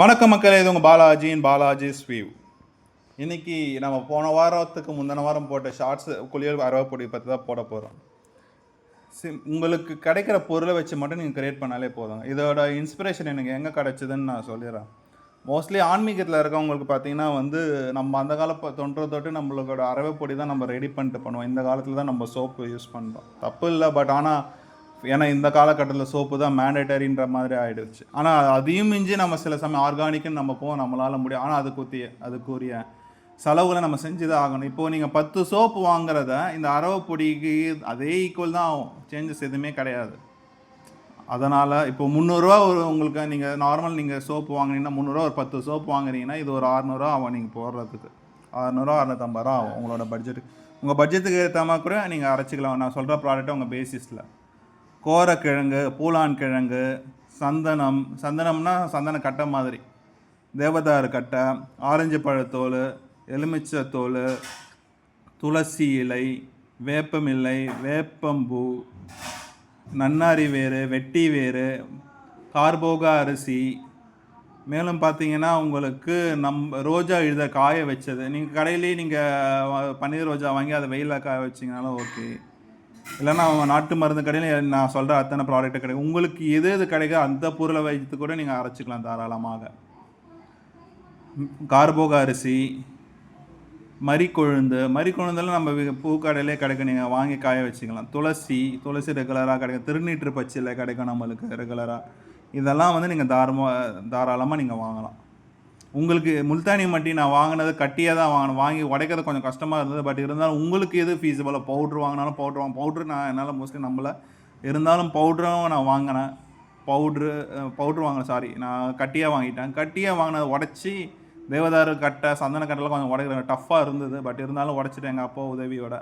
வணக்கம் மக்களே இது உங்கள் பாலாஜியின் பாலாஜி ஸ்வீவ். இன்றைக்கி நம்ம போன வாரத்துக்கு முந்தின வாரம் போட்ட ஷார்ட்ஸ் குளியல் அரவப்பொடி பற்றி தான் போட போகிறோம் சிம் உங்களுக்கு கிடைக்கிற பொருளை வச்சு மட்டும் நீங்கள் க்ரியேட் பண்ணாலே போதும். இதோட இன்ஸ்பிரேஷன் எனக்கு எங்கே கிடச்சிதுன்னு நான் சொல்லிடுறேன். மோஸ்ட்லி ஆன்மீகத்தில் இருக்கவங்களுக்கு பார்த்தீங்கன்னா வந்து நம்ம அந்த கால தொன்று தொட்டு நம்மளோட அரவைப்பொடி தான் நம்ம ரெடி பண்ணிட்டு பண்ணுவோம். இந்த காலத்தில் தான் நம்ம சோப்பு யூஸ் பண்ணுறோம் தப்பு இல்லை பட் ஆனால் ஏன்னா இந்த காலகட்டத்தில் சோப்பு தான் மேண்டேட்டரின்ற மாதிரி ஆயிடுச்சு. ஆனால் அதையும் மிஞ்சி நம்ம சில சமயம் ஆர்கானிக்னு நம்ம போவோம் நம்மளால் முடியும். ஆனால் அதுக்குரிய அதுக்குரிய செலவுகளை நம்ம செஞ்சு தான் ஆகணும். இப்போது நீங்கள் பத்து சோப்பு வாங்குறத இந்த அரவப்பொடிக்கு அதே ஈக்குவல் தான் ஆகும். சேஞ்சஸ் எதுவுமே கிடையாது. அதனால் இப்போ முந்நூறுரூவா ஒரு உங்களுக்கு நீங்கள் நார்மல் நீங்கள் சோப்பு வாங்கினீங்கன்னா முந்நூறுரூவா ஒரு பத்து சோப்பு வாங்குறீங்கன்னா இது ஒரு அறநூறுவா ஆகும் நீங்கள் போடுறதுக்கு. அறநூறுவா அறநூற்றம்பது ரூபா ஆகும் உங்களோட பட்ஜெட்டுக்கு உங்கள் பட்ஜெட்டுக்கு ஏற்ற மாதிரி கூட நீங்கள் அரைச்சிக்கலாம். நான் சொல்கிற ப்ராடக்ட்டை உங்கள் பேசிஸில் கோரக்கிழங்கு பூலான் கிழங்கு சந்தனம். சந்தனம்னா சந்தன கட்டை மாதிரி. தேவதாரு கட்டை ஆரஞ்சு பழத்தோல் எலுமிச்சத்தோல் துளசி இலை வேப்பமில்லை வேப்பம்பூ நன்னாரி வேறு வெட்டி வேறு கார்போகா அரிசி. மேலும் பார்த்தீங்கன்னா உங்களுக்கு நம் ரோஜா இழுத காய வச்சது. நீங்கள் கடையிலேயே நீங்கள் பன்னீர் ரோஜா வாங்கி அதை வெயிலில் காய வச்சிங்கனாலும் ஓகே இல்லைன்னா அவங்க நாட்டு மருந்து கடையில் நான் சொல்கிற அத்தனை ப்ராடக்ட்டு கிடைக்கும். உங்களுக்கு எது எது கிடைக்கோ அந்த பொருளை வைத்து கூட நீங்கள் அரைச்சிக்கலாம் தாராளமாக. கார்போக அரிசி மறிக்கொழுந்து மறிக்கொழுந்தெல்லாம் நம்ம பூக்கடையிலே கிடைக்கும். நீங்கள் வாங்கி காய வச்சுக்கலாம். துளசி துளசி ரெகுலராக கிடைக்கும். திருநீற்று பச்சியில் கிடைக்கும் நம்மளுக்கு ரெகுலராக இதெல்லாம் வந்து நீங்கள் தாரமாக தாராளமாக நீங்கள் வாங்கலாம். உங்களுக்கு முல்தானி மட்டி நான் வாங்கினது கட்டியாக தான் வாங்கினேன் வாங்கி உடைக்கிறது கொஞ்சம் கஷ்டமாக இருந்தது. பட் இருந்தாலும் உங்களுக்கு எது ஃபீஸிபிளாக பவுட்ரு வாங்கினாலும் பவுட்ரு வாங்க பவுட்ரு நான் என்னால் மோஸ்ட்லி நம்மள இருந்தாலும் பவுட்ரும் நான் வாங்கினேன். பவுட்ரு பவுட்ரு வாங்கினேன். சாரி நான் கட்டியாக வாங்கிட்டேன். கட்டியாக வாங்கினதை உடச்சி தேவதாரு கட்டை சந்தன கட்டைலாம் கொஞ்சம் உடைக்கிற டஃப்பாக இருந்தது. பட் இருந்தாலும் உடச்சிட்டேன் எங்கள் அப்பா உதவியோட.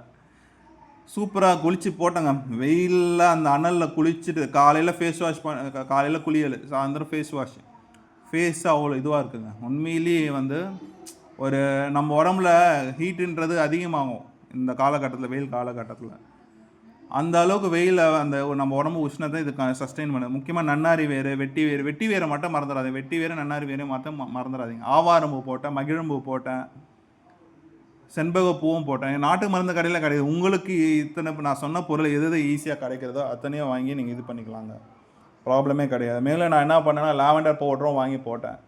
சூப்பராக குளிச்சு போட்டேங்க. வெயிலில் அந்த அனலில் குளிச்சுட்டு காலையில் ஃபேஸ் வாஷ் பண்ண காலையில் குளியல் சாயந்தரம் ஃபேஸ் வாஷ் ஃபேஸ் அவ்வளோ இதுவாக இருக்குங்க. உண்மையிலேயே வந்து ஒரு நம்ம உடம்புல ஹீட்டுன்றது அதிகமாகும் இந்த காலகட்டத்தில் வெயில் காலகட்டத்தில். அந்த அளவுக்கு வெயிலில் அந்த நம்ம உடம்பு உஷ்ணத்தை இது சஸ்டெயின் பண்ணுது. முக்கியமாக நன்னாரி வேறு வெட்டி வேறு வெட்டி வேறு மட்டும் மறந்துடாதீங்க வெட்டி வேறு நன்னாரி வேறு மட்டும் மறந்துடாதீங்க ஆவாரம்பூ போட்டேன் மகிழம்பூ போட்டேன் செண்பக பூவும் போட்டேன். நாட்டு மருந்து கடையில் கிடையாது உங்களுக்கு இத்தனை நான் சொன்ன பொருள் எது எது ஈஸியாக கிடைக்கிறதோ அத்தனையும் வாங்கி நீங்கள் இது பண்ணிக்கலாங்க. ப்ராப்ளமே கிடையாது. மேலும் நான் என்ன பண்ணேன்னா லாவெண்டர் பவுடரும் வாங்கி போட்டேன்.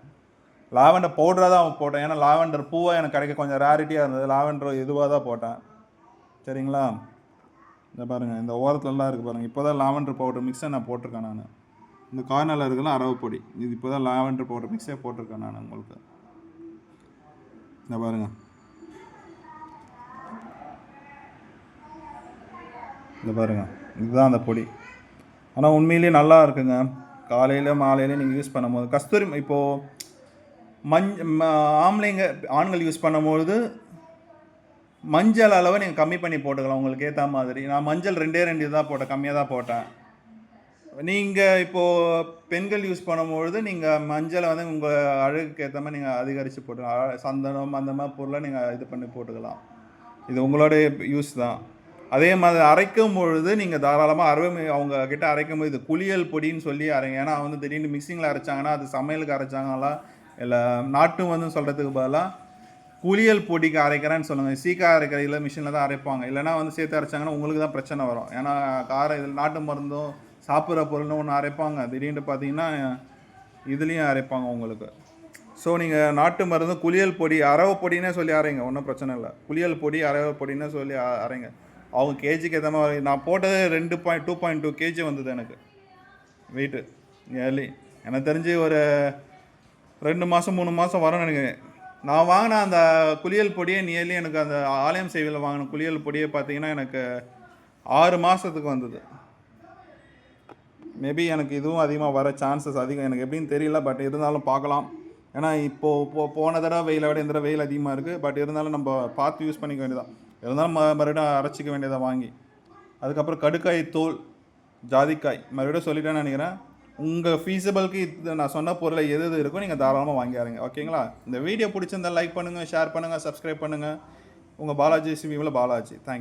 லாவெண்டர் பவுடராக தான் போட்டேன். ஏன்னா லாவெண்டர் பூவாக எனக்கு கிடைக்க கொஞ்சம் ரேரிட்டியாக இருந்தது. லாவெண்டர் இதுவாக தான் போட்டேன். சரிங்களா? இந்த பாருங்கள் இந்த ஓரத்துலலாம் இருக்குது பாருங்கள் இப்போ தான் லாவெண்டர் பவுடர் மிக்ஸை நான் போட்டிருக்கேன் நான். இந்த கார்னரில் இருக்கலாம் அரவு பொடி இது இப்போ தான் லாவெண்டர் பவுடர் மிக்ஸே போட்டிருக்கேன் நான் உங்களுக்கு. இந்த பாருங்கள் இந்த பாருங்க. இதுதான் அந்த பொடி. ஆனால் உண்மையிலேயே நல்லா இருக்குங்க. காலையில் மாலையில் நீங்கள் யூஸ் பண்ணும்போது கஸ்தூரி இப்போது மஞ் ம- ஆம்பளைங்க ஆண்கள் யூஸ் பண்ணும்பொழுது மஞ்சள் அளவை நீங்கள் கம்மி பண்ணி போட்டுக்கலாம். உங்களுக்கு ஏற்ற மாதிரி. நான் மஞ்சள் ரெண்டே ரெண்டு தான் போட்டேன். கம்மியாக தான் போட்டேன். நீங்கள் இப்போது பெண்கள் யூஸ் பண்ணும்பொழுது நீங்கள் மஞ்சளை வந்து உங்கள் அழகுக்கு ஏற்ற மாதிரி நீங்கள் அதிகரித்து போட்டுக்கலாம். அழ- சந்தனம் அந்த மாதிரி பொருளை நீங்கள் இது பண்ணி போட்டுக்கலாம். இது உங்களோட யூஸ் தான். அதே மாதிரி அரைக்கும் பொழுது நீங்கள் தாராளமாக அரைவை அவங்க கிட்ட அரைக்கும் போது இது குளியல் பொடின்னு சொல்லி அரைங்க. ஏன்னா வந்து திடீர்னு மிக்சிங்கில் அரைச்சாங்கன்னா அது சமையலுக்கு அரைச்சாங்களா இல்லை நாட்டு வந்து சொல்கிறதுக்கு பதிலாக குளியல் பொடிக்கு அரைக்கிறேன்னு சொல்லுங்கள் சீக்கா அரைக்கிற இல்லை மிஷினில் தான் அரைப்பாங்க. இல்லைனா வந்து சேர்த்து அரைச்சாங்கன்னா உங்களுக்கு தான் பிரச்சனை வரும். ஏன்னா காரம் இதில் நாட்டு மருந்தும் சாப்பிட்ற பொருள்னு ஒன்று அரைப்பாங்க. திடீர்னு பார்த்தீங்கன்னா இதுலேயும் அரைப்பாங்க உங்களுக்கு. ஸோ நீங்கள் நாட்டு மருந்து குளியல் பொடி அரவை பொடினே சொல்லி அரைங்க. ஒன்றும் பிரச்சனை இல்லை. குளியல் பொடி அரவை பொடினே சொல்லி அரைங்க. அவங்க கேஜிக்கு ஏற்ற மாதிரி நான் போட்டது ரெண்டு point two point two K வந்தது எனக்கு. வெயிட்டு ஏர்லி எனக்கு தெரிஞ்சு ஒரு ரெண்டு மாதம் மூணு மாதம் வரும்னு நினைக்கிறேன். நான் வாங்கின அந்த குளியல் பொடியே நியர்லி எனக்கு அந்த ஆலயம் சேவையில் வாங்கின குளியல் பொடியே பார்த்தீங்கன்னா எனக்கு ஆறு மாதத்துக்கு வந்தது. மேபி எனக்கு இதுவும் அதிகமாக வர சான்சஸ் அதிகம். எனக்கு எப்படின்னு தெரியல பட் இருந்தாலும் பார்க்கலாம். ஏன்னா இப்போது போ போன தடவை வெயிலை விட இந்த தடவை வெயில் அதிகமாக இருக்குது பட் இருந்தாலும் நம்ம பார்த்து யூஸ் பண்ணிக்க வேண்டியதான் இருந்தாலும் ம மறுபடியும் அரைச்சிக்க வேண்டியதை வாங்கி அதுக்கப்புறம் கடுக்காய் தோல் ஜாதிக்காய் மறுபடியும் சொல்லிட்டேன்னு நினைக்கிறேன். உங்கள் ஃபீஸபிளுக்கு இது நான் சொன்ன பொருளை எது எது இருக்கோ நீங்கள் தாராளமாக வாங்கி ஓகேங்களா? இந்த வீடியோ பிடிச்சிருந்தா லைக் பண்ணுங்கள் ஷேர் பண்ணுங்கள் சப்ஸ்கிரைப் பண்ணுங்கள் உங்கள் பாலாஜி சிவியில் பாலாஜி. தேங்க்யூ